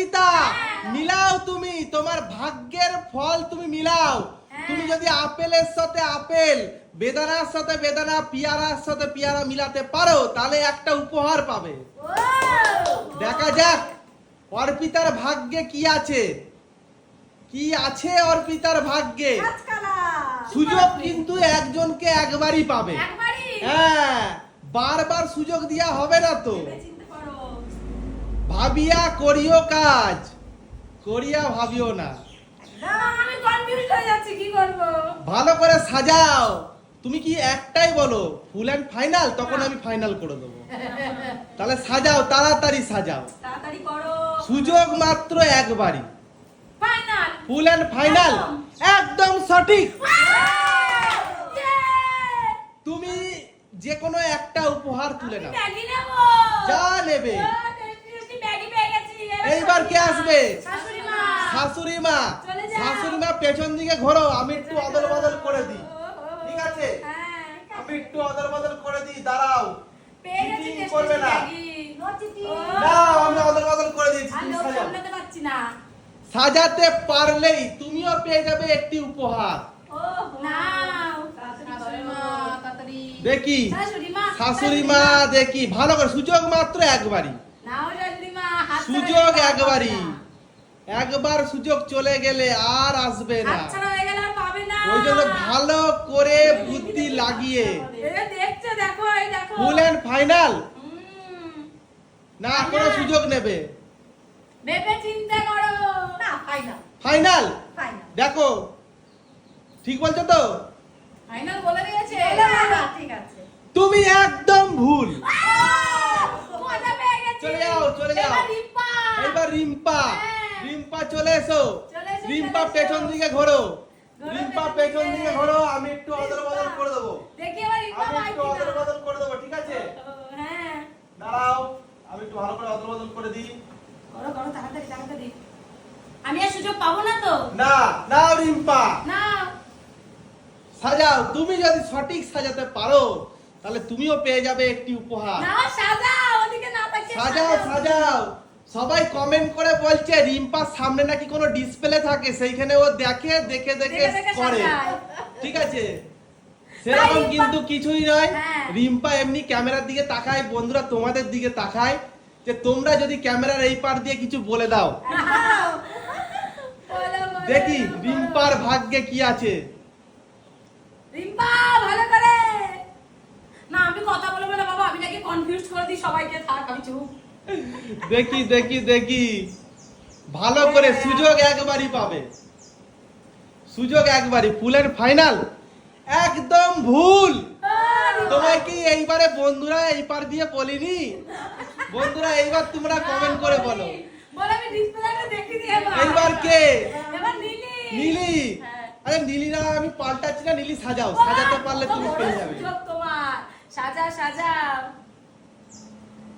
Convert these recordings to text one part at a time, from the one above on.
অর্পিতা মিলাও তুমি তোমার ভাগ্যের ফল তুমি মিলাও। হ্যাঁ। তুমি যদি আপেলের সাথে আপেল বেদানার সাথে বেদানা পিয়ারার সাথে পিয়ারা মিলাতে পারো তাহলে একটা উপহার পাবে। দেখা যাক অর্পিতার ভাগ্যে কি আছে? কি আছে অর্পিতার ভাগ্যে? সুযোগ কিন্তু একজনকে একবারই পাবে। হ্যাঁ বারবার সুযোগ দেওয়া হবে না তো। ভাবিয়া করিও কাজ করিয়া ভাবিও না। না, আমি কনফিউজ হয়ে যাচ্ছি কি করব? ভালো করে সাজাও। তুমি কি একটাই বলো ফুল অ্যান্ড ফাইনাল তখন আমি ফাইনাল করে দেবো। তাহলে সাজাও তাড়াতাড়ি সাজাও। তাড়াতাড়ি করো। সুযোগ মাত্র একবারই। ফাইনাল ফুল অ্যান্ড ফাইনাল একদম। সঠিক। তুমি যে কোনো একটা উপহার তুলে নাও। যা নেবে। এইবার কে আসবে? শাশুড়ি মা শাশুড়ি মা পেছন দিকে ঘোরো আমি একটু অদল বদল করে দিই। ঠিক আছে? হ্যাঁ আমি একটু অদল বদল করে দিই দাঁড়াও। করবে না। না আমি অদল বদল করে দিয়েছি সাজাতে পারলেই তুমিও পেয়ে যাবে একটি উপহার। দেখি। শাশুড়ি মা দেখি। ভালো করে সুযোগ মাত্র একবারই। সুযোগ একবারই। একবার সুযোগ চলে গেলে আর আসবে না। হাতছাড়া হয়ে গেলে আর পাবে না। ওই জন্য ভালো করে বুদ্ধি লাগিয়ে। এই দেখছ দেখো এই দেখো। ফুল অ্যান্ড ফাইনাল না কোনো সুযোগ নেবে। চিন্তা করো। না ফাইনাল ফাইনাল ফাইনাল দেখো। ঠিক বলছো তো? ফাইনাল বলে দিয়েছে। ঠিক আছে। তুমি একদম ভুল মজা পেয়ে গেছি চলে যাও, চলে যাও। এবার রিম্পা এইবার রিম্পা হ্যাঁ। রিম্পা চলে এসো। রিম্পা পেছন দিকে ঘোরো। রিম্পা পেছন দিকে। ঘোরো আমি একটু অদল বদল করে দেবো। আমি একটু অদল বদল করে দেবো ঠিক আছে? হ্যাঁ। দাঁড়াও আমি একটু ভালো করে অদল বদল করে দিই। করো করো তাড়াতাড়ি তাড়াতাড়ি। আমি আর সুযোগ পাবো না তো? না না রিম্পা। না সাজাও তুমি যদি সঠিক সাজাতে পারো তাহলে তুমিও পেয়ে যাবে একটি উপহার। না সাজাও ওদিকে না তাকিয়ে সাজাও। সাজাও। সবাই কমেন্ট করে বলছে রিম্পার সামনে নাকি কোনো ডিসপ্লে থাকে সেইখানে ও দেখে দেখে দেখে করে। ঠিক আছে? সেরকম কিন্তু কিছুই নয়। হ্যাঁ। রিম্পা এমনি ক্যামেরার দিকে তাকায় বন্ধুরা তোমাদের দিকে তাকায়। যে তোমরা যদি ক্যামেরার এই পার দিয়ে কিছু বলে দাও। দেখি রিম্পার ভাগ্যে কি আছে। রিম্পা ভালো করে। না আমি কথা বলব না বাবা আমি নাকি কনফিউজ করে দিই সবাইকে থাক আমি চুপ। দেখি দেখি দেখি। ভালো করে। সুযোগ একবারই পাবে। সুযোগ একবারই ফুলের ফাইনাল একদম ভুল। তোমায় কি এইবারে বন্ধুরা এই পার দিয়ে বলিনি? বন্ধুরা এইবার তোমরা কমেন্ট করে বলো। এইবার কে? নীলি। হ্যাঁ। আরে নীলি না আমি পাল্টাচ্ছি না নীলি সাজাও। সাজাতে পারলে তুমি পেয়ে যাবে। তোমার। সাজা সাজাও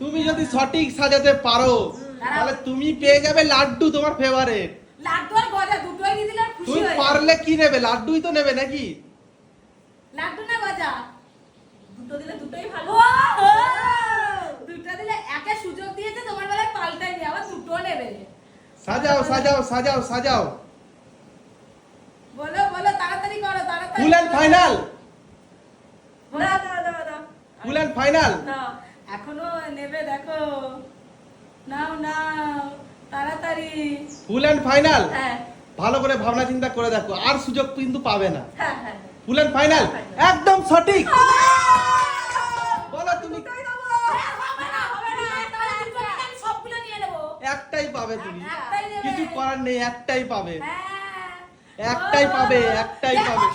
তুমি যদি সঠিক সাজাতে পারো তাহলে তুমি পেয়ে যাবে লাড্ডু তোমার ফেভারিট লাড্ডু আর গজা দুটোই দিয়ে দিলে খুশি তুমি পারলে কি নেবে? লাড্ডুই তো নেবে নাকি? লাড্ডু না গজা? দুটো দিলে দুটোই ভালো। দুটো দিলে একে সুযোগ দিয়েছে তোমার বেলায় পাল্টাই দিয়ে আবার দুটো নেবে। সাজাও সাজাও সাজাও সাজাও। বলো বলো তাড়াতাড়ি করো তাড়াতাড়ি ফুল অ্যান্ড ফাইনাল দাও দাও দাও দাও। ফুল অ্যান্ড ফাইনাল দাও। এখনও নেবে দেখো। নাও নাও তাড়াতাড়ি। ফুল অ্যান্ড ফাইনাল হ্যাঁ। ভালো করে ভাবনা চিন্তা করে দেখো আর সুযোগ কিন্তু পাবে না। হ্যাঁ হ্যাঁ। ফুল অ্যান্ড ফাইনাল একদম সঠিক। বলো তুমি। হবে না, হবে না, তাহলে দুটো আমি সবগুলো নিয়ে নেব। একটাই পাবে তুমি। একটাই নেবে। কিছু করার নেই একটাই পাবে। হ্যাঁ। একটাই পাবে, একটাই পাবে।